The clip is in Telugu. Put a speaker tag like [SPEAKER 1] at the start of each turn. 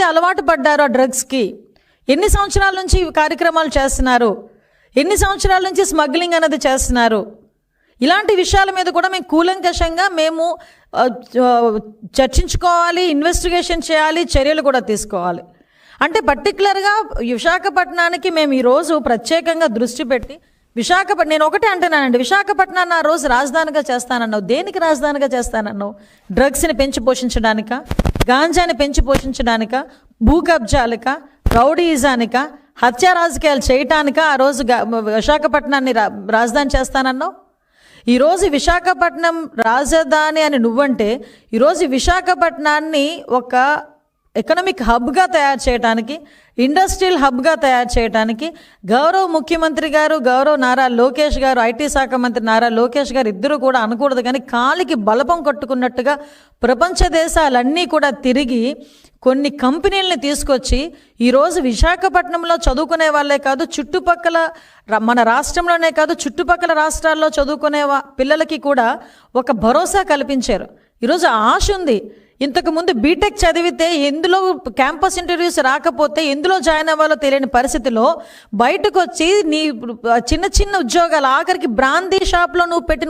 [SPEAKER 1] ఎంతమంది అలవాటు పడ్డారు ఆ డ్రగ్స్కి ఎన్ని సంవత్సరాల నుంచి ఈ కార్యక్రమాలు చేస్తున్నారు? ఎన్ని సంవత్సరాల నుంచి స్మగ్లింగ్ అనేది చేస్తున్నారు? ఇలాంటి విషయాల మీద కూడా మేము కూలంకషంగా మేము చర్చించుకోవాలి ఇన్వెస్టిగేషన్ చేయాలి చర్యలు కూడా తీసుకోవాలి. అంటే పర్టికులర్గా విశాఖపట్నానికి మేము ఈరోజు ప్రత్యేకంగా దృష్టి పెట్టి విశాఖపట్నం నేను ఒకటే అంటున్నానండి విశాఖపట్నాన్ని ఆ రోజు రాజధానిగా చేస్తానన్నావు. దేనికి రాజధానిగా చేస్తానన్నావు? డ్రగ్స్ని పెంచి పోషించడానిక? గాంజాని పెంచి పోషించడానిక భూ కబ్జాలక రౌడీయిజానిక హత్యా రాజకీయాలు చేయటానిక ఆ రోజు విశాఖపట్నాన్ని రా రాజధాని చేస్తానన్నావు? ఈరోజు విశాఖపట్నం రాజధాని అని నువ్వంటే ఈరోజు విశాఖపట్నాన్ని ఒక ఎకనామిక్ హబ్గా తయారు చేయడానికి ఇండస్ట్రియల్ హబ్గా తయారు చేయడానికి గౌరవ ముఖ్యమంత్రి గారు గౌరవ నారా లోకేష్ గారు ఐటీ శాఖ మంత్రి నారా లోకేష్ గారు ఇద్దరు కూడా అనకూడదు కానీ కాలికి బలపం కట్టుకున్నట్టుగా ప్రపంచ దేశాలన్నీ కూడా తిరిగి కొన్ని కంపెనీలని తీసుకొచ్చి ఈరోజు విశాఖపట్నంలో చదువుకునే వాళ్ళే కాదు చుట్టుపక్కల మన రాష్ట్రంలోనే కాదు చుట్టుపక్కల రాష్ట్రాల్లో చదువుకునే పిల్లలకి కూడా ఒక భరోసా కల్పించారు. ఈరోజు ఆశ ఉంది. ఇంతకు ముందు బీటెక్ చదివితే ఎందులో క్యాంపస్ ఇంటర్వ్యూస్ రాకపోతే ఎందులో జాయిన్ అవ్వాలో తెలియని పరిస్థితిలో బయటకు వచ్చి నీ చిన్న చిన్న ఉద్యోగాలు ఆఖరికి బ్రాందీ షాప్లో నువ్వు పెట్టిన